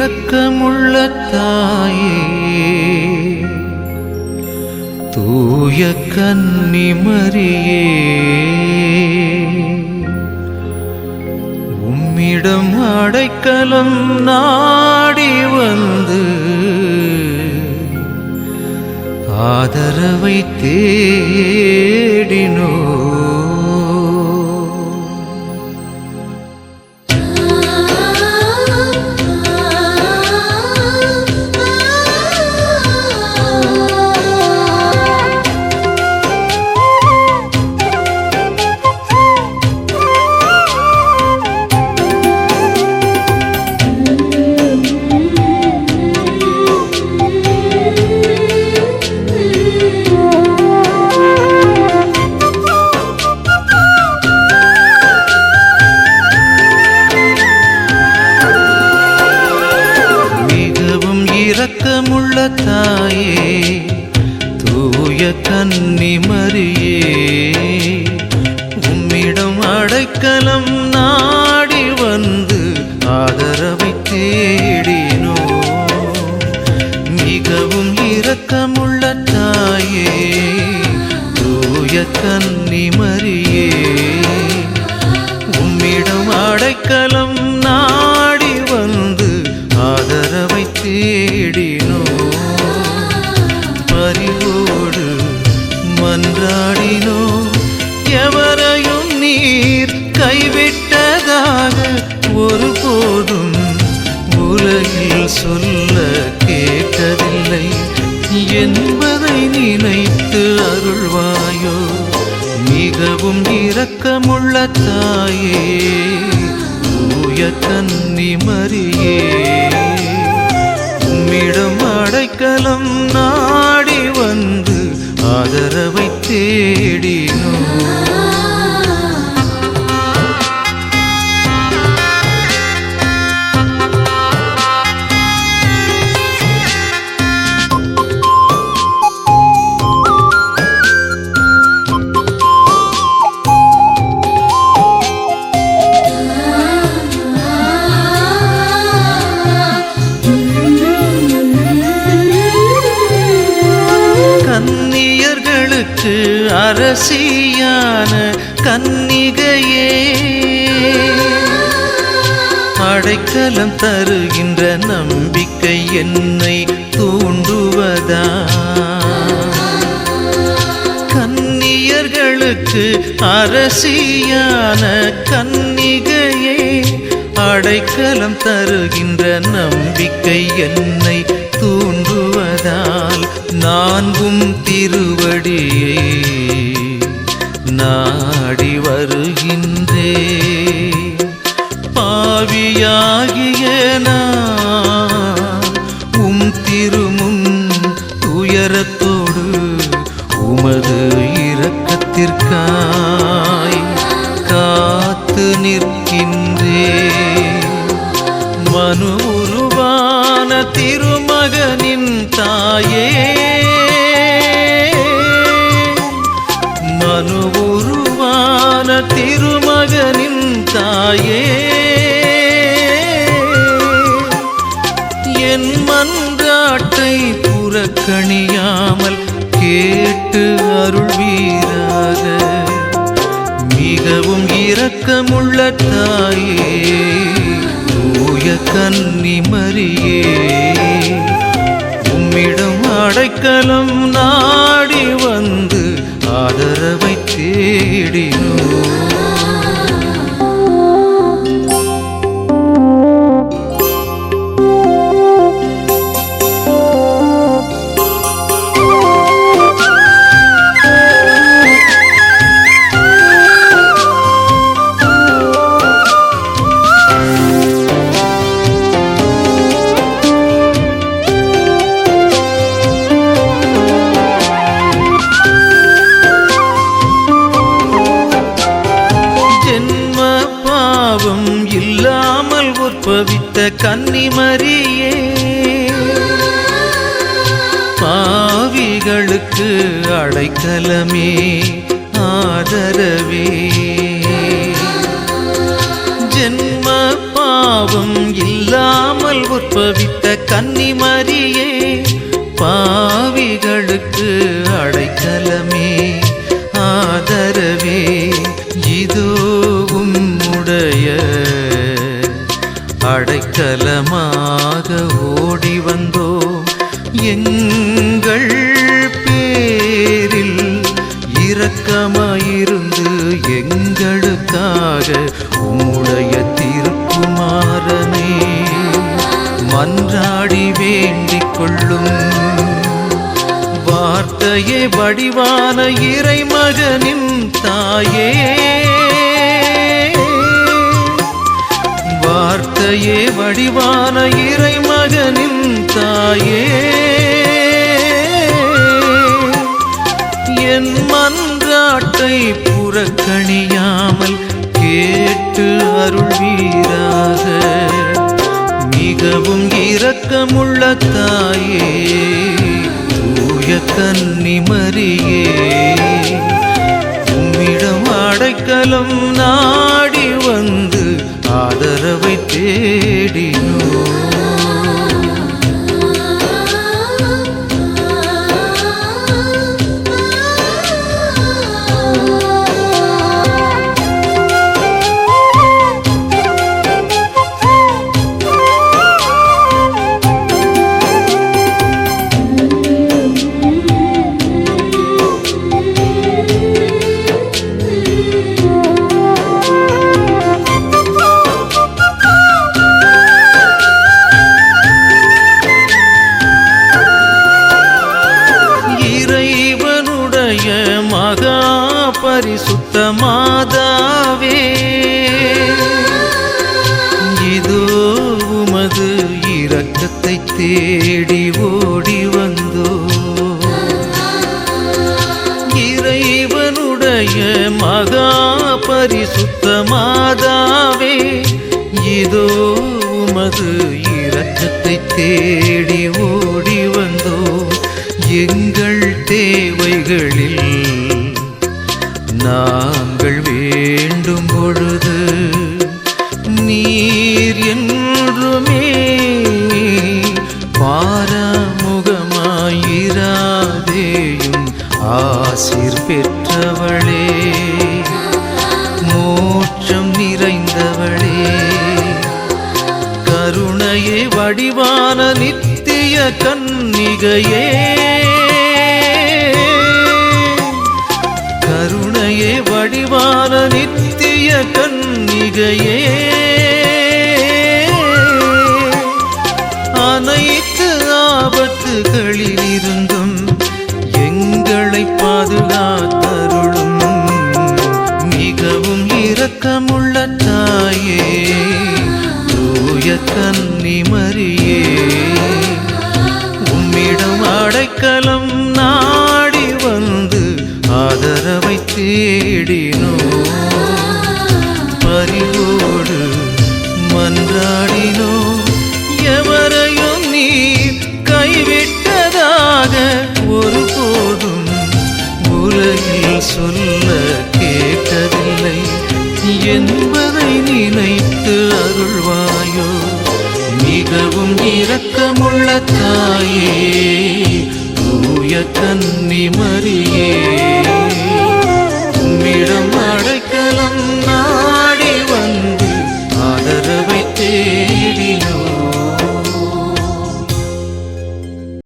இரக்கமுள்ள தாயே தூய கன்னிமரியே உம்மிடம் அடைக்கலம் நாடி வந்து ஆதரவை தேடினோ தூய கன்னிமரியே உம்மிடம் அடைக்கலம் நாடி வந்து ஆதரவை தேடினோ மிகவும் இரக்கமுள்ள தாயே தூய கன்னிமரியே உம்மிடம் உலகில் சொல்ல கேட்டதில்லை. என்பதை நினைத்து அருள்வாயோ? மிகவும் இரக்கமுள்ள தாயே தூய கன்னி மறியே உம்மிடம் அடைக்கலம் நாடி வந்து ஆதரவை தேடினோ? அரசியான கன்னிகையே. அடைக்கலம் தருகின்ற நம்பிக்கை என்னை தூண்டுவதா? கன்னியர்களுக்கு அரசியான கன்னிகையே. அடைக்கலம் தருகின்ற நம்பிக்கை என்னை தூண்டுவதால் நான்கும் திருவடியை. நாடி வருகின்றே. பாவியாகிய நான் உம் திருமும் துயரத்தோடு உமது இரக்கத்திற்காய் காத்து நிற்கின்றே. மனு உருவான திருமகனின் தாயே. திருமகனின் தாயே. என் மன்றாட்டை புறக்கணியாமல் கேட்டு அருள்வீராக மிகவும் இரக்கமுள்ள தாயே தூய கன்னி கன்னிமரியே உம்மிடம் அடைக்கலம் நாடி வந்து ஆதரவை தேடினோ பாவிகளுக்கு அடைக்கலமே ஆதரவே. ஜென்ம பாவம் இல்லாமல் உற்பவித்த கன்னிமரியே பாவிகளுக்கு அடைக்கலமே ஆதரவே. இதுவும் உடைய அடைக்கலமாக ஓடி வந்தோம். எங்கள் இரக்கமாயிருந்து எங்களுக்காக உம்முடைய திருக்குமாரனே. மன்றாடி வேண்டிக் கொள்ளும் வார்த்தையே வடிவான இறைமகனின் தாயே. வார்த்தையே வடிவான இறைமகனின் தாயே. என் மன மன்றாட்டை புறக்கணியாமல் கேட்டு அருள்வீராக. மிகவும் இரக்கமுள்ள தாயே தூய கன்னி கன்னிமரியே. உம்மிடம் அடைக்கலம் நாடி வந்து ஆதரவை தேடி பரிசுத்த மாதாவே இதோ உமது இரக்கத்தை தேடி ஓடி வந்தோ. இறைவனுடைய மகா பரிசுத்த மாதாவே இதோ உமது இரக்கத்தை தேடி ஓடி வந்தோ. எங்கள் தேவைகளில் நாங்கள் வேண்டும் பொழுது நீர் என்றுமே பாரமுகமாயிராதேயும் ஆசிர் பெற்றவளே. மோட்சம் நிறைந்தவளே. கருணையே வடிவான நித்திய கன்னிகையே. கன்னிகையே. அனைத்து ஆபத்துகளில் இருந்தும் எங்களை பாதுகாத்தருளும். மிகவும் இரக்கமுள்ள தாயே தூய கன்னிமரியே உள்ள தாயே தூய கன்னி மரியே உம்மிடம் அடைக்கலம் நான்